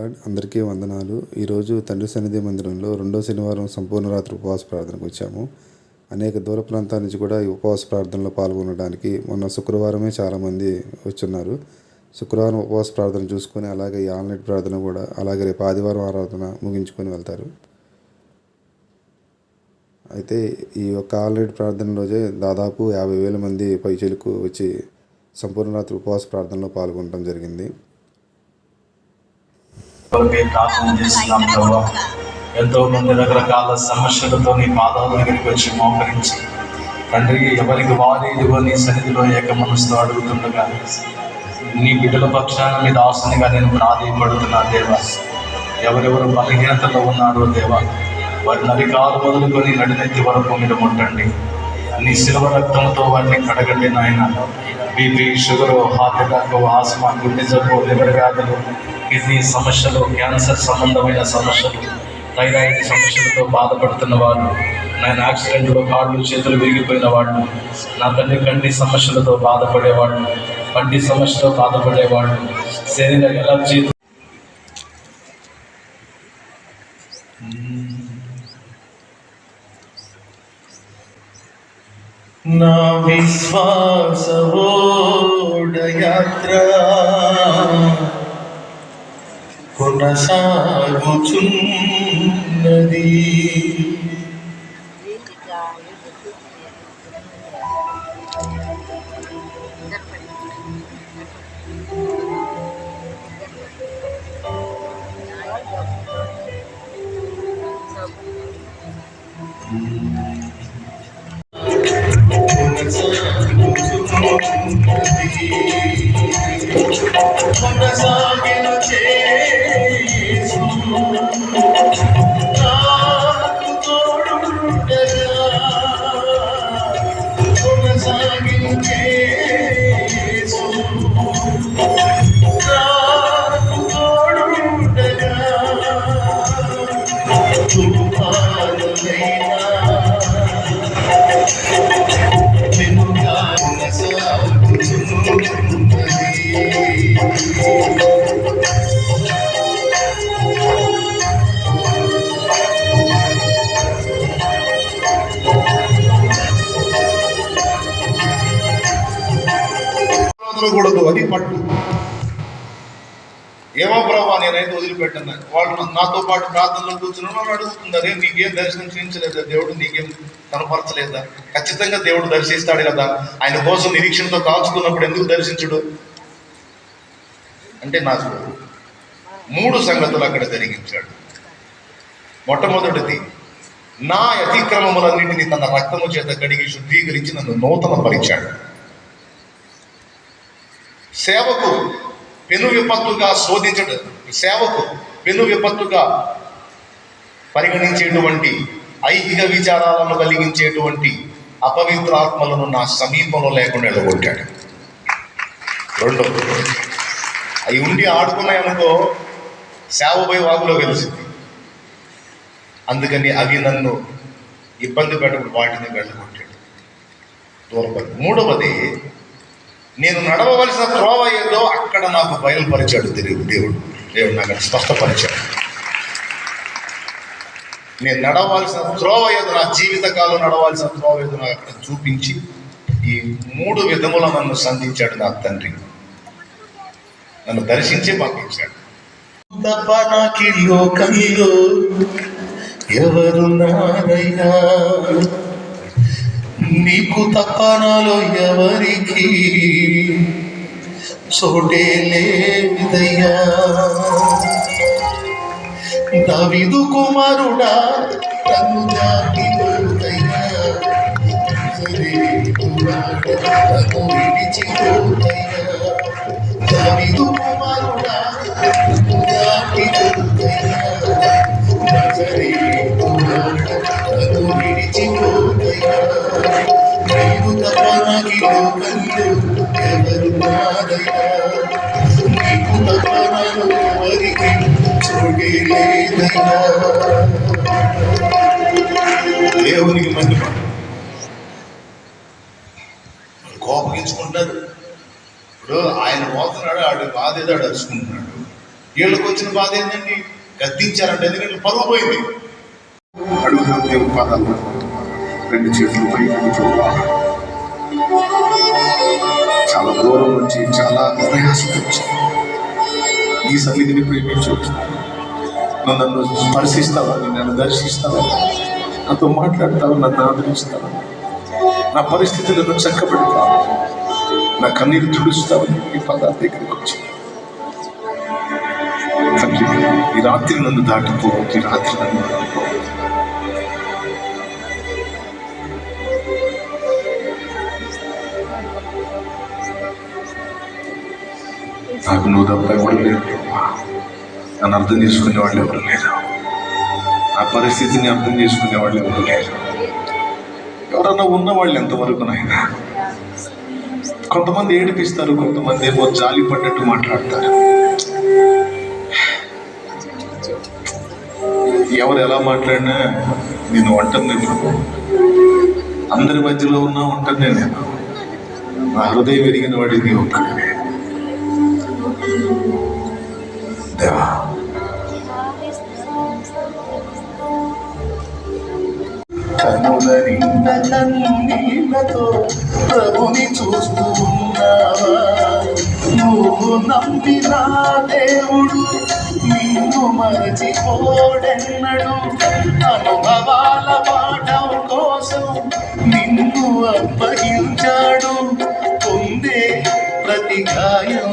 Lord అందరికీ వందనాలు. ఈరోజు తండ్రి సన్నిధి మందిరంలో రెండో శనివారం సంపూర్ణ రాత్రి ఉపవాస ప్రార్థనకు వచ్చాము. అనేక దూర ప్రాంతాల నుంచి కూడా ఈ ఉపవాస ప్రార్థనలో పాల్గొనడానికి మొన్న శుక్రవారమే చాలామంది వచ్చున్నారు. శుక్రవారం ఉపవాస ప్రార్థన చూసుకొని అలాగే ఈ ఆన్లైన్ ప్రార్థన కూడా అలాగే రేపు ఆదివారం ఆరాధన ముగించుకొని వెళ్తారు. అయితే ఈ యొక్క ఆన్లైన్ ప్రార్థన రోజే దాదాపు యాభై వేల మంది పైచలకు వచ్చి సంపూర్ణ రాత్రి ఉపవాస ప్రార్థనలో పాల్గొనడం జరిగింది. కొరకే ప్రార్థన చేస్తున్నాం ప్రభా. ఎంతో మంది రకరకాల సమస్యలతో నీ పాదాల దగ్గరికి వచ్చి మోకరించి తండ్రి ఎవరికి వారి నీ సన్నిధిలో ఏక మనసుతో అడుగుతుండగా నీ బిడ్డల పక్షాన మీద దాసునిగా నేను ప్రాధాన్యపడుతున్నా దేవా. ఎవరెవరు బలహీనతలో ఉన్నారో దేవా వారి నరికాలు మొదలుకొని నడినెత్తి వరకు మీరు ముట్టండి. నీ శిలువ రక్తంతో వారిని కడగండి నాయన. BP sugar heart attack asthma గుండె జబ్బు లివర్ వ్యాధులు కిడ్నీ సమస్యలు క్యాన్సర్ సంబంధమైన సమస్యలు థైరాయిడ్ సమస్యలతో బాధపడుతున్న వాళ్ళు నేను యాక్సిడెంట్లో కాళ్ళు చేతులు విరిగిపోయిన వాళ్ళు నా తల్లి కంటి సమస్యలతో బాధపడేవాళ్ళు కంటి సమస్యతో బాధపడేవాళ్ళు శరీర ఎలర్జీ വിശ്വാസവോടയാത്ര കൊനസാകുചുന്നതി Thank you. కొనసాగిన చేసు పట్టు. ఏమో ప్రభా నేనైతే వదిలిపెట్టాను. వాళ్ళు నాతో పాటు ప్రార్థనలో కూర్చున్నాను నన్ను అడుగుతుంది అదే నీకేం దర్శనం చేయించలేదా దేవుడు నీకేం కనపరచలేదా? ఖచ్చితంగా దేవుడు దర్శిస్తాడు కదా. ఆయన కోసం నిరీక్షణతో కాల్చుకున్నప్పుడు ఎందుకు దర్శించడు? అంటే నాకు మూడు సంగతులు అక్కడ జరిగించాడు. మొట్టమొదటిది నా అతిక్రమములన్నింటినీ తన రక్తము చేత కడిగి శుద్ధీకరించి నన్ను నూతన పరిచాడు సేవకు పెను విపత్తుగా శోధించడు. సేవకు పెను విపత్తుగా పరిగణించేటువంటి ఐహిక విచారాలను కలిగించేటువంటి అపవిత్ర ఆత్మలను నా సమీపంలో లేకుండా ఎడగొట్టాడు. రెండో అవి ఉండి ఆడుకున్నాయనుకో సేవ వాగులో కలిసింది అందుకని అవి నన్ను ఇబ్బంది పెట్టకుండా వాటిని వెళ్ళగొట్టాడు. దూరపడి. మూడవది నేను నడవవలసిన త్రోవ ఏదో అక్కడ నాకు బయలుపరిచాడు దేవుడు. దేవుడు దేవుడు నాకు అది స్పష్టపరిచాడు నేను నడవలసిన త్రోవ ఏదో నా జీవితకాలం నడవలసిన త్రోవ ఏదో నాకు అక్కడ చూపించి ఈ మూడు విధముల నన్ను సంధించాడు నా తండ్రి. నన్ను దర్శించి పంపించాడు. తప్ప నాకి లోకంలో ఎవరున్నారయ్యా నీకు తప్ప నాలో ఎవరికి చోటే లేదయ్యా. దవిదు కుమారుడా తను జాతి పోతయ్యా. తను విడిచిపోతయ్యా దావిదు కుమారుడా దేవునికి మహిమ. కోపగించుకుంటారు ఇప్పుడు ఆయన పోతున్నాడు ఆడు బాధ ఏదో అడుచుకుంటున్నాడు వీళ్ళకి వచ్చిన బాధ ఏంటండి? గద్దించారంటే ఎందుకంటే పరువు పోయింది. అడుగుదాం దేవుని పాదాలు రెండు చేతులు పైకి చాలా దూరం నుంచి చాలా ప్రయాసం వచ్చి ఈ సన్నిధిని ప్రేమించవచ్చు. నువ్వు నన్ను స్పర్శిస్తావా? నన్ను దర్శిస్తావా? నాతో మాట్లాడతావా? నన్ను ఆదరిస్తావా? నా పరిస్థితులను చక్కబెడతావు? నా కన్నీరు తుడుస్తావా? ఈ పదార్థ దగ్గరికి వచ్చి. తండ్రి ఈ రాత్రి నన్ను దాటిపో ఈ రాత్రి నన్ను దాటిపో నాకు నువ్వు తప్ప ఎవరు లేదు నన్ను అర్థం చేసుకునే వాళ్ళు ఎవరు లేరు. నా పరిస్థితిని అర్థం చేసుకునే వాళ్ళు ఎవరు లేరు. ఎవరన్నా ఉన్న వాళ్ళు ఎంతవరకు నాయన? కొంతమంది ఏడిపిస్తారు కొంతమంది ఏమో జాలి పడ్డట్టు మాట్లాడతారు. ఎవరు ఎలా మాట్లాడినా నేను ఒంటరిని ప్రభు అందరి మధ్యలో ఉన్నా ఒంటరినే నేను. నా హృదయం ఎరిగిన వాడిని ఒక్కడే దేవా కనుల నిండా కన్నీళ్ళతో ప్రభుని చూస్తూ ఉన్నావా నువ్వు నమ్మిన దేవుడు నిన్ను మరచిపోడెన్నడు అనుభవాల పాఠం కోసం నిన్ను అప్పగించాడు పొందే ప్రతి గాయం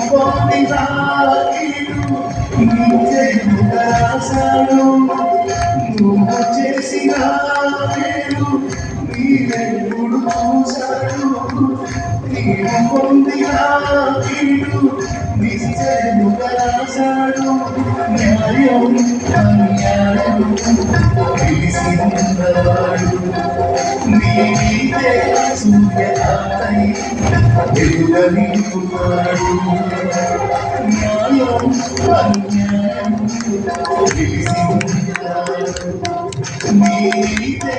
నీవు పొందిన దేవుడు చూశాడు. నీవు పొందిన కీడు నిశ్చయముగా రాశాడు. న్యాయం అన్యాయం తెలిసినవాడు నీవే సూర్యకాంతై వెలుగనిస్తున్నాడు న్యాయం అన్యాయం తెలిసినవాడు నీవే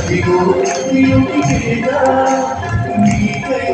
సూర్యకాంతై నీకై